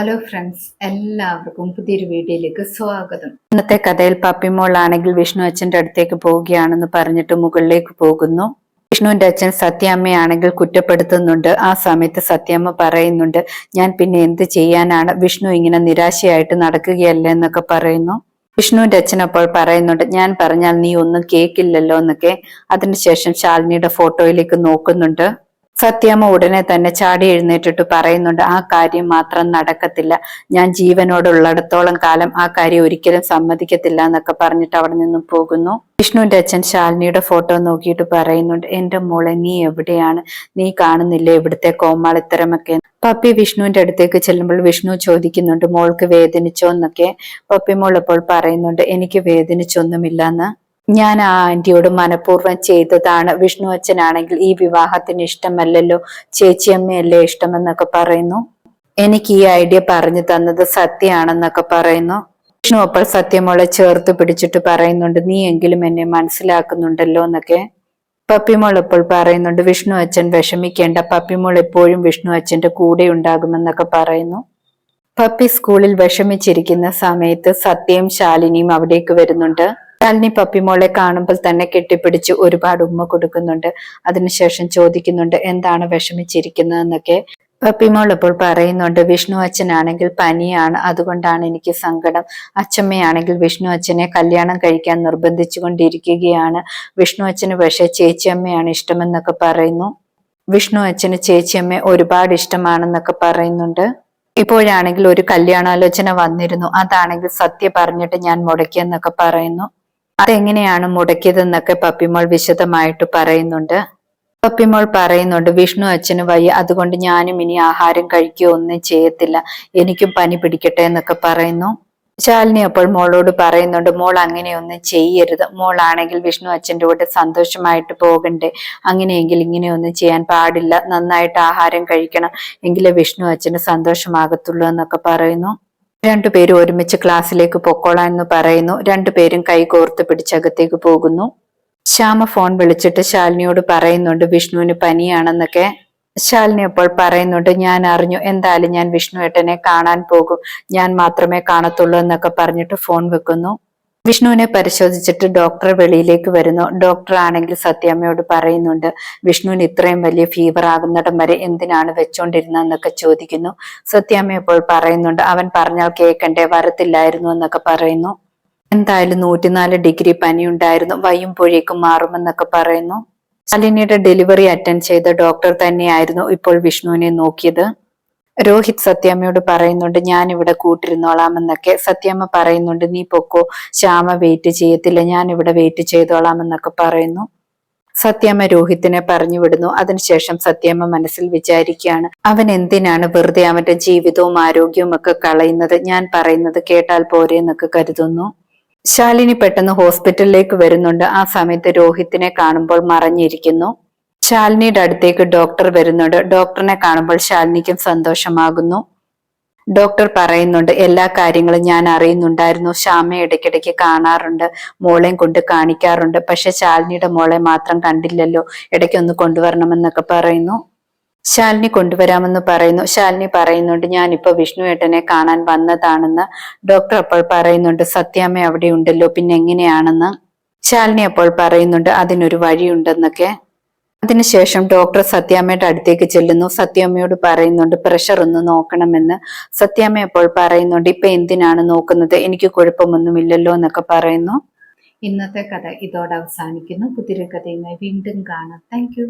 Hello friends എല്ലാവർക്കും പുതിയൊരു വീഡിയോയിലേക്ക് സ്വാഗതം. ഇന്നത്തെ കഥയിൽ പപ്പിമോളാണെങ്കിൽ വിഷ്ണു അച്ഛന്റെ അടുത്തേക്ക് പോവുകയാണെന്ന് പറഞ്ഞിട്ട് മുകളിലേക്ക് പോകുന്നു. വിഷ്ണുവിന്റെ അച്ഛൻ സത്യാമ്മയാണെങ്കിൽ കുറ്റപ്പെടുത്തുന്നുണ്ട്. ആ സമയത്ത് സത്യാമ്മ പറയുന്നുണ്ട് ഞാൻ പിന്നെ എന്ത് ചെയ്യാനാണ്? വിഷ്ണു ഇങ്ങനെ നിരാശയായിട്ട് നടക്കുകയല്ല? എന്നൊക്കെ പറയുന്നു. വിഷ്ണുവിന്റെ അച്ഛൻ അപ്പോൾ പറയുന്നുണ്ട് ഞാൻ പറഞ്ഞാൽ നീ ഒന്നും കേക്കില്ലല്ലോ എന്നൊക്കെ. അതിനുശേഷം ശാലിനിയുടെ ഫോട്ടോയിലേക്ക് നോക്കുന്നുണ്ട്. സത്യാമ്മ ഉടനെ തന്നെ ചാടി എഴുന്നേറ്റിട്ട് പറയുന്നുണ്ട് ആ കാര്യം മാത്രം നടക്കത്തില്ല. ഞാൻ ജീവനോടുള്ളിടത്തോളം കാലം ആ കാര്യം ഒരിക്കലും സമ്മതിക്കത്തില്ല എന്നൊക്കെ പറഞ്ഞിട്ട് അവിടെ നിന്നും പോകുന്നു. വിഷ്ണുവിന്റെ അച്ഛൻ ശാലിനിയുടെ ഫോട്ടോ നോക്കിയിട്ട് പറയുന്നുണ്ട് എന്റെ മോളെ നീ എവിടെയാണ്? നീ കാണുന്നില്ല ഇവിടുത്തെ കോമാളിത്തരമൊക്കെ? പപ്പി വിഷ്ണുവിന്റെ അടുത്തേക്ക് ചെല്ലുമ്പോൾ വിഷ്ണു ചോദിക്കുന്നുണ്ട് മോൾക്ക് വേദനിച്ചോ? എന്നൊക്കെ. പപ്പി മോൾ ഇപ്പോൾ പറയുന്നുണ്ട് എനിക്ക് വേദനിച്ചൊന്നുമില്ല എന്ന്. ഞാൻ ആ ആന്റിയോട് മനഃപൂർവം ചെയ്തതാണ്. വിഷ്ണു അച്ഛനാണെങ്കിൽ ഈ വിവാഹത്തിന് ഇഷ്ടമല്ലല്ലോ. ചേച്ചിയമ്മയല്ലേ ഇഷ്ടമെന്നൊക്കെ പറയുന്നു. എനിക്ക് ഈ ഐഡിയ പറഞ്ഞു തന്നത് സത്യമാണെന്നൊക്കെ പറയുന്നു. വിഷ്ണു അപ്പോൾ സത്യമോളെ ചേർത്ത് പിടിച്ചിട്ട് പറയുന്നുണ്ട് നീ എങ്കിലും എന്നെ മനസ്സിലാക്കുന്നുണ്ടല്ലോ എന്നൊക്കെ. പപ്പിമോൾ ഇപ്പോൾ പറയുന്നുണ്ട് വിഷ്ണു അച്ഛൻ വിഷമിക്കേണ്ട. പപ്പിമോൾ എപ്പോഴും വിഷ്ണു അച്ഛന്റെ കൂടെ ഉണ്ടാകുമെന്നൊക്കെ പറയുന്നു. പപ്പി സ്കൂളിൽ വിഷമിച്ചിരിക്കുന്ന സമയത്ത് സത്യയും ശാലിനിയും അവിടേക്ക് വരുന്നുണ്ട്. ശാലിനി പപ്പിമോളെ കാണുമ്പോൾ തന്നെ കെട്ടിപ്പിടിച്ച് ഒരുപാട് ഉമ്മ കൊടുക്കുന്നുണ്ട്. അതിനുശേഷം ചോദിക്കുന്നുണ്ട് എന്താണ് വിഷമിച്ചിരിക്കുന്നതെന്നൊക്കെ? പപ്പിമോൾ ഇപ്പോൾ പറയുന്നുണ്ട് വിഷ്ണു അച്ഛനാണെങ്കിൽ പനിയാണ്. അതുകൊണ്ടാണ് എനിക്ക് സങ്കടം. അച്ഛമ്മയാണെങ്കിൽ വിഷ്ണു അച്ഛനെ കല്യാണം കഴിക്കാൻ നിർബന്ധിച്ചു കൊണ്ടിരിക്കുകയാണ് വിഷ്ണു അച്ഛന് പക്ഷേ ചേച്ചിയമ്മയാണ് ഇഷ്ടമെന്നൊക്കെ പറയുന്നു. വിഷ്ണു അച്ഛന് ചേച്ചിയമ്മ ഒരുപാട് ഇഷ്ടമാണെന്നൊക്കെ പറയുന്നുണ്ട്. ഇപ്പോഴാണെങ്കിൽ ഒരു കല്യാണാലോചന വന്നിരുന്നു. അതാണെങ്കിൽ സത്യ പറഞ്ഞിട്ട് ഞാൻ മുടക്കിയെന്നൊക്കെ പറയുന്നു. അതെങ്ങനെയാണ് മുടക്കിയതെന്നൊക്കെ പപ്പിമോൾ വിശദമായിട്ട് പറയുന്നുണ്ട്. പപ്പിമോൾ പറയുന്നുണ്ട് വിഷ്ണു അച്ഛന് വയ്യ അതുകൊണ്ട് ഞാനും ഇനി ആഹാരം കഴിക്കുകയോ ഒന്നും ചെയ്യത്തില്ല. എനിക്കും പനി പിടിക്കട്ടെ എന്നൊക്കെ പറയുന്നു. ശാലിനി അപ്പോൾ മോളോട് പറയുന്നുണ്ട് മോൾ അങ്ങനെയൊന്നും ചെയ്യരുത്. മോളാണെങ്കിൽ വിഷ്ണു അച്ഛന്റെ കൂടെ സന്തോഷമായിട്ട് പോകണ്ടേ. അങ്ങനെയെങ്കിൽ ഇങ്ങനെയൊന്നും ചെയ്യാൻ പാടില്ല. നന്നായിട്ട് ആഹാരം കഴിക്കണം. എങ്കിലേ വിഷ്ണു അച്ഛന് സന്തോഷമാകത്തുള്ളൂ എന്നൊക്കെ പറയുന്നു. രണ്ടുപേരും ഒരുമിച്ച് ക്ലാസ്സിലേക്ക് പൊക്കോളാം എന്ന് പറയുന്നു. രണ്ടുപേരും കൈകോർത്ത് പിടിച്ചകത്തേക്ക് പോകുന്നു. ശ്യാമ ഫോൺ വിളിച്ചിട്ട് ശാലിനിയോട് പറയുന്നുണ്ട് വിഷ്ണുവിന് പനിയാണെന്നൊക്കെ. ശാലിനി അപ്പോൾ പറയുന്നുണ്ട് ഞാൻ അറിഞ്ഞു. എന്തായാലും ഞാൻ വിഷ്ണു ഏട്ടനെ കാണാൻ പോകും. ഞാൻ മാത്രമേ കാണത്തുള്ളൂ എന്നൊക്കെ പറഞ്ഞിട്ട് ഫോൺ വെക്കുന്നു. വിഷ്ണുവിനെ പരിശോധിച്ചിട്ട് ഡോക്ടർ വെളിയിലേക്ക് വരുന്നു. ഡോക്ടർ ആണെങ്കിൽ സത്യാമ്മയോട് പറയുന്നുണ്ട് വിഷ്ണുവിന് ഇത്രയും വലിയ ഫീവർ ആകുന്നിടം വരെ എന്തിനാണ് വെച്ചോണ്ടിരുന്നതെന്നൊക്കെ ചോദിക്കുന്നു. സത്യാമ്മ ഇപ്പോൾ പറയുന്നുണ്ട് അവൻ പറഞ്ഞാൽ കേൾക്കണ്ടേ വരത്തില്ലായിരുന്നു എന്നൊക്കെ പറയുന്നു. എന്തായാലും നൂറ്റിനാല് ഡിഗ്രി പനി ഉണ്ടായിരുന്നു വയ്യുമ്പോഴേക്കും മാറുമെന്നൊക്കെ പറയുന്നു. ശാലിനിയുടെ ഡെലിവറി അറ്റൻഡ് ചെയ്ത ഡോക്ടർ തന്നെയായിരുന്നു ഇപ്പോൾ വിഷ്ണുവിനെ നോക്കിയത്. രോഹിത് സത്യാമ്മയോട് പറയുന്നുണ്ട് ഞാൻ ഇവിടെ കൂട്ടിരുന്നോളാം എന്നൊക്കെ സത്യാമ്മ പറയുന്നുണ്ട് നീ പൊക്കോ ശ്യാമ വെയിറ്റ് ചെയ്യത്തില്ല ഞാൻ ഇവിടെ വെയിറ്റ് ചെയ്തോളാം എന്നൊക്കെ പറയുന്നു. സത്യാമ്മ രോഹിത്തിനെ പറഞ്ഞു വിടുന്നു. അതിനുശേഷം സത്യാമ്മ മനസ്സിൽ വിചാരിക്കുകയാണ് അവൻ എന്തിനാണ് വെറുതെ അവന്റെ ജീവിതവും ആരോഗ്യവും ഒക്കെ കളയുന്നത്? ഞാൻ പറയുന്നത് കേട്ടാൽ പോരെ എന്നൊക്കെ കരുതുന്നു. ശാലിനി പെട്ടെന്ന് ഹോസ്പിറ്റലിലേക്ക് വരുന്നുണ്ട്. ആ സമയത്ത് രോഹിത്തിനെ കാണുമ്പോൾ മറഞ്ഞിരിക്കുന്നു. ശാലിനിയുടെ അടുത്തേക്ക് ഡോക്ടർ വരുന്നുണ്ട്. ഡോക്ടറിനെ കാണുമ്പോൾ ശാലിനിക്കും സന്തോഷമാകുന്നു. ഡോക്ടർ പറയുന്നുണ്ട് എല്ലാ കാര്യങ്ങളും ഞാൻ അറിയുന്നുണ്ടായിരുന്നു. ശ്യാമയെ ഇടയ്ക്കിടയ്ക്ക് കാണാറുണ്ട്. മോളെയും കൊണ്ട് കാണിക്കാറുണ്ട്. പക്ഷെ ശാലിനിയുടെ മോളെ മാത്രം കണ്ടില്ലല്ലോ. ഇടയ്ക്ക് ഇടയ്ക്കൊന്ന് കൊണ്ടുവരണമെന്നൊക്കെ പറയുന്നു. ശാലിനി കൊണ്ടുവരാമെന്ന് പറയുന്നു. ശാലിനി പറയുന്നുണ്ട് ഞാനിപ്പോ വിഷ്ണു ഏട്ടനെ കാണാൻ വന്നതാണെന്ന്. ഡോക്ടർ അപ്പോൾ പറയുന്നുണ്ട് സത്യാമ്മ അവിടെ ഉണ്ടല്ലോ പിന്നെ എങ്ങനെയാണെന്ന്? ശാലിനി അപ്പോൾ പറയുന്നുണ്ട് അതിനൊരു വഴിയുണ്ടെന്നൊക്കെ. അതിനുശേഷം ഡോക്ടർ സത്യാമ്മയുടെ അടുത്തേക്ക് ചെല്ലുന്നു. സത്യാമ്മയോട് പറയുന്നുണ്ട് പ്രഷർ ഒന്ന് നോക്കണമെന്ന്. സത്യാമ്മ അപ്പോൾ പറയുന്നുണ്ട് ഇപ്പൊ എന്തിനാണ് നോക്കുന്നത്? എനിക്ക് കുഴപ്പമൊന്നുമില്ലല്ലോ എന്നൊക്കെ പറയുന്നു. ഇന്നത്തെ കഥ ഇതോടെ അവസാനിക്കുന്നു. പുതിയൊരു കഥയുമായി വീണ്ടും കാണാം. താങ്ക്